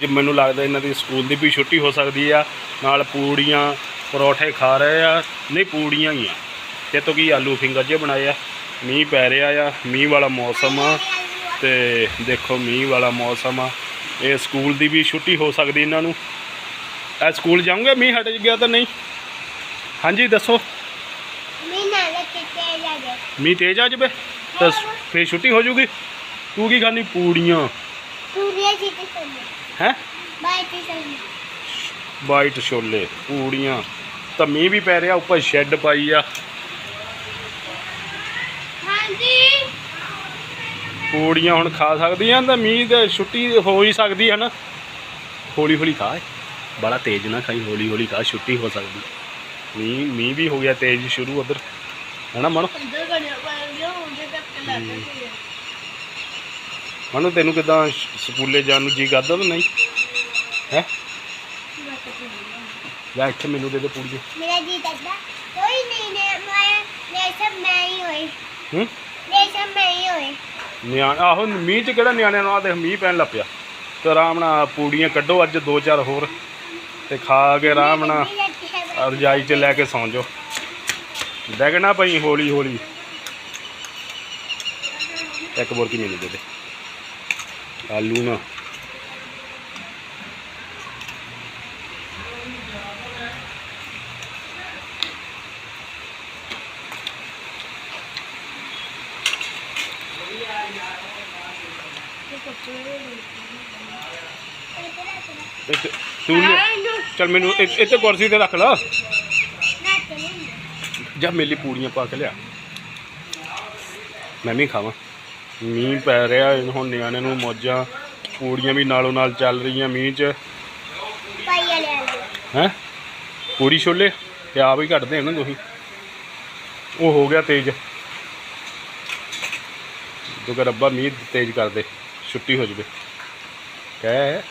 ਜੇ ਮੈਨੂੰ ਲੱਗਦਾ ਇਹਨਾਂ ਦੀ ਸਕੂਲ ਦੀ ਵੀ ਛੁੱਟੀ ਹੋ ਸਕਦੀ ਆ ਨਾਲ ਪੂੜੀਆਂ ਪਰੌਠੇ ਖਾ ਰਹੇ ਆ ਨਹੀਂ ਪੂੜੀਆਂ ਹੀ ਆ। ਤੇ ਤੋਂ ਕੀ ਆਲੂ ਫਿੰਗਰ ਜੇ ਬਣਾਏ ਆ। ਮੀਂਹ ਪੈ ਰਿਹਾ ਆ ਮੀਂਹ ਵਾਲਾ ਮੌਸਮ ਆ ਤੇ ਦੇਖੋ ਮੀਂਹ ਵਾਲਾ ਮੌਸਮ ਆ। ਇਹ ਸਕੂਲ ਦੀ ਵੀ ਛੁੱਟੀ ਹੋ ਸਕਦੀ ਇਹਨਾਂ ਨੂੰ। ਇਹ ਸਕੂਲ ਜਾਊਂਗੇ? ਮੀਂਹ ਹਟ ਗਿਆ ਤਾਂ ਨਹੀਂ? ਹਾਂਜੀ ਦੱਸੋ। ਮੀਂਹ ਤੇਜ਼ ਆ ਜਾਵੇ? ਤਾਂ ਫੇਰ ਛੁੱਟੀ ਹੋ ਜੂਗੀ? ਤੂੰ ਕੀ ਖਾਣੀ ਪੂੜੀਆਂ। ਹੈ? ਵਾਈਟ ਛੋਲੇ ਪੂੜੀਆਂ ਤਾਂ ਮੀਂਹ ਵੀ ਪੈ ਰਿਹਾ ਉੱਪਰ ਸ਼ੈੱਡ ਪਾਈ ਆ। ਹਾਂਜੀ। ਪੂੜੀਆਂ ਹੁਣ ਖਾ ਸਕਦੀਆਂ ਤਾਂ ਮੀਂਹ ਤੇ ਛੁੱਟੀ ਹੋ ਹੀ ਸਕਦੀ ਹੈ ਨਾ। ਹੌਲੀ ਹੌਲੀ ਖਾ ਬੜਾ ਤੇਜ਼ ਨਾ ਖਾਈ ਹੌਲੀ ਹੌਲੀ ਖਾ ਛੁੱਟੀ ਹੋ ਸਕਦੀ। ਮੀਂਹ ਮੀਂਹ ਵੀ ਹੋ ਗਿਆ ਤੇਜ਼ ਸ਼ੁਰੂ ਉਧਰ। ਹਨਾ ਮਨ? ਮਨ ਤੈਨੂੰ ਕਿਦਾਂ ਸਕੂਲੇ ਜਾਣ ਨੂੰ ਜੀ ਕਰਦਾ ਤਾਂ ਨਹੀਂ? ਹੈ? ਲੈ ਇੱਥੇ ਮੈਨੂੰ ਦੇ ਦੇ ਪੂੜੀਆਂ ਮੇਰਾ ਜੀ ਕਰਦਾ। ਕੋਈ ਨਹੀਂ ਨੇ ਮੈਂ ਲੈ ਸਭ ਮੈਂ ਹੀ ਹੋਈ ਹੂੰ? ਲੈ ਸਭ ਮੈਂ ਹੀ ਹੋਈ ਨਿਆਣ ਆਹੋ ਮੀਂਹ ਚ ਕਿਹੜਾ ਨਿਆਣਿਆਂ ਨੂੰ ਆ ਦੇਖ ਮੀਂਹ ਪੈਣ ਲੱਗ ਪਿਆ। ਤੇ ਆਰਾਮ ਨਾਲ ਪੂੜੀਆਂ ਕੱਢੋ ਅੱਜ ਦੋ ਚਾਰ ਹੋਰ। ਤੇ ਖਾ ਕੇ ਆਰਾਮ ਨਾਲ ਰਜਾਈ 'ਚ ਲੈ ਕੇ ਸੌਂ ਜਾਓ। ਡੈਗਣਾ ਪਈ ਹੌਲੀ ਹੌਲੀ ਇੱਕ ਬੋਰ ਕੀ ਮੈਨੂੰ ਦੇ ਦੇ। ਆਲੂ ਨਾ ਇੱਥੇ- ਤੂੰ ਲੈ। ਮੈਨੂੰ ਇੱਥੇ ਇੱਥੇ ਕੁਰਸੀ ਤੇ ਰੱਖ ਲਾ। ਜਾ ਮੇਲੀ ਪੂੜੀਆਂ ਪਾ ਕੇ ਲਿਆ। ਮੈਂ ਵੀ ਖਾਵਾਂ। ਮੀਂਹ ਪੈ ਰਿਹਾ ਹੁਣ ਨਿਆਣੇ ਨੂੰ ਮੌਜਾਂ ਪੂੜੀਆਂ ਵੀ ਨਾਲੋਂ ਨਾਲ ਚੱਲ ਰਹੀਆਂ ਮੀਂਹ 'ਚ। ਹੈ? ਪੂਰੀ ਛੋਲੇ? ਤੇ ਆਪ ਹੀ ਕੱਢਦੇ ਹਨ ਤੁਸੀਂ। ਉਹ ਹੋ ਗਿਆ ਤੇਜ਼। ਕਰ ਰੱਬਾ ਮੀਂਹ ਤੇਜ਼ ਕਰ ਦੇ ਛੁੱਟੀ ਹੋ ਜਵੇ। ਕਹਿ।